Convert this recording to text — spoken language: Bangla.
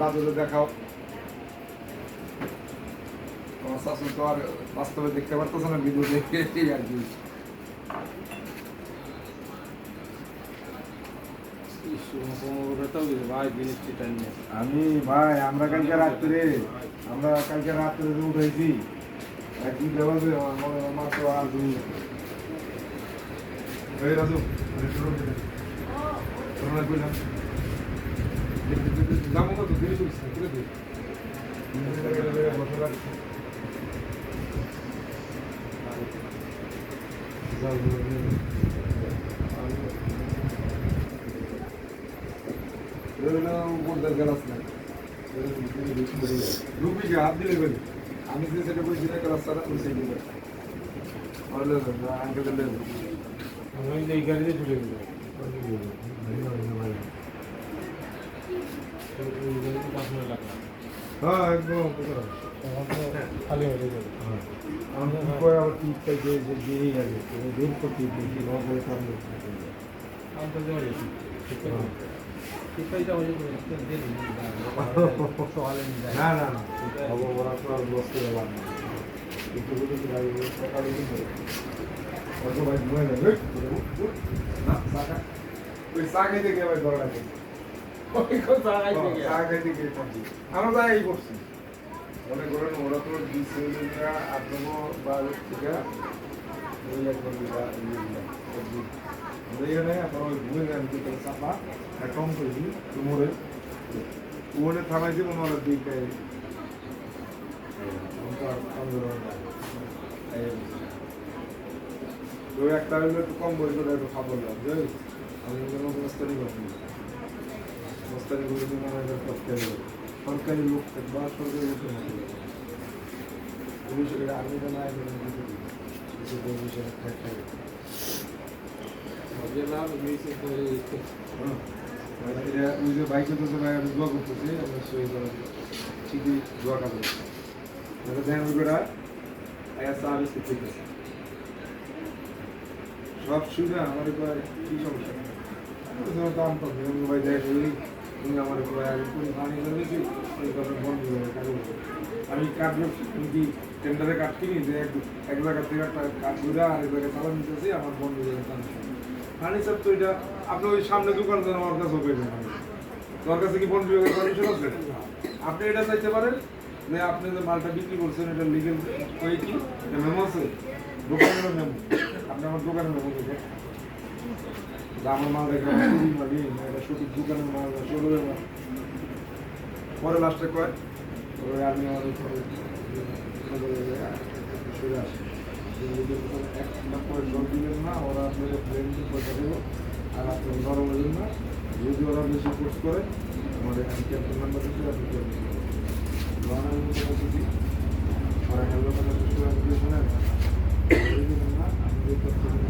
দাদুকে দেখাও। আমার শাশুড়ি তো আর বাস্তবে দেখতে পারতেছে না ভিডিও দেখে আর কি আমি, ভাই, আমরা কালকে রাত্রে, আমরা কালকে রাত্রে যে উঠেছি একদিন দেওয়া যে মাত্র আর এই রাজু করোনা কইলাম দাম কত দিলি তো করে দে রুপি হাত দিলে বলি আমি যে সেটা বলছি না ক্লাস সারা ওই সাইডে আঙ্কেল লেবু এই গাড়িতে চলে গেল হ্যাঁ একদম খালি হয়ে। যাবে আমি কি করে আবার পাইছে যে দিয়ে গেছে বের করতে দেখি নগরে কাম আমি তো যে দিন সকালে নিয়ে যায় না না না ওরা তো আর বসতে গেলাম না। একটু ভাই ওই সকালে কিন্তু অত ভাই ঘুমাই যাবে। না সাকা ওই সাকে দেখে ভাই ধরা আমরা তাই এই করছি। মনে করেন, ওরা তো থেকে ওই একবার দিবা এখানে আপনার ওই ঘুরে যান দিকে চাপা কম করে দিই তুমরে ওখানে থানায় দিব না ওরা দিকে তো একটা হইলে একটু কম বয়স একটু খাবার লাগ বুঝলি আমি যেন মস্তানি করছি মস্তানি করে দিন আমার করতে হবে সরকারি লোক বা সরকারি লোকের মতো পুলিশের আর্মি তো নাই কিছু পুলিশের থাকে যে নাম মিউজিক করে ওই যে বাইকে তো আমি দোয়া করতেছি আমরা সই ঠিকই দোয়া কাজ এটা দেন ওইটা সার্ভিস করতেছে সব শুনে আমার কি সমস্যা? দাম পাবো ভাই দেখ তুমি আমার একবার আগে কোন পানি করেছি ওই কথা বন্ধ হয়ে গেছে আমি কাজ কি টেন্ডারে কাজ কিনি, যে এক জায়গা থেকে কাজ করে আর এক জায়গায় চালান নিতেছি, আমার বন্ধ হয়ে গেছে পানি স্যার তো এটা আপনি ওই সামনে দোকান দেন আমার কাছে পেয়ে তোর কাছে কি বন বিভাগের পারমিশন আছে? আপনি এটা চাইতে পারেন যে আপনি যে মালটা বিক্রি করছেন, এটা লিগেল ওই কি? মেমো আছে? দোকানের মেমো আপনি আমার দোকানের মেমো দেখে যে আমার মাল দেখে সঠিক মাল এটা সঠিক দোকানের মাল না শোরুমের পরে লাস্টে কয়? ওই আমি আমার উপরে সরে আসি। করে জল দিবেন না ওরা প্লেনকে পয়সা দেবো আর আপনি নরম হবেন না যদি ওরা বেশি কোর্স করে আমাদের নাম্বার দিতে আপনি ওরা হ্যালো কথা শুনে আপনি শোনেন। না আমি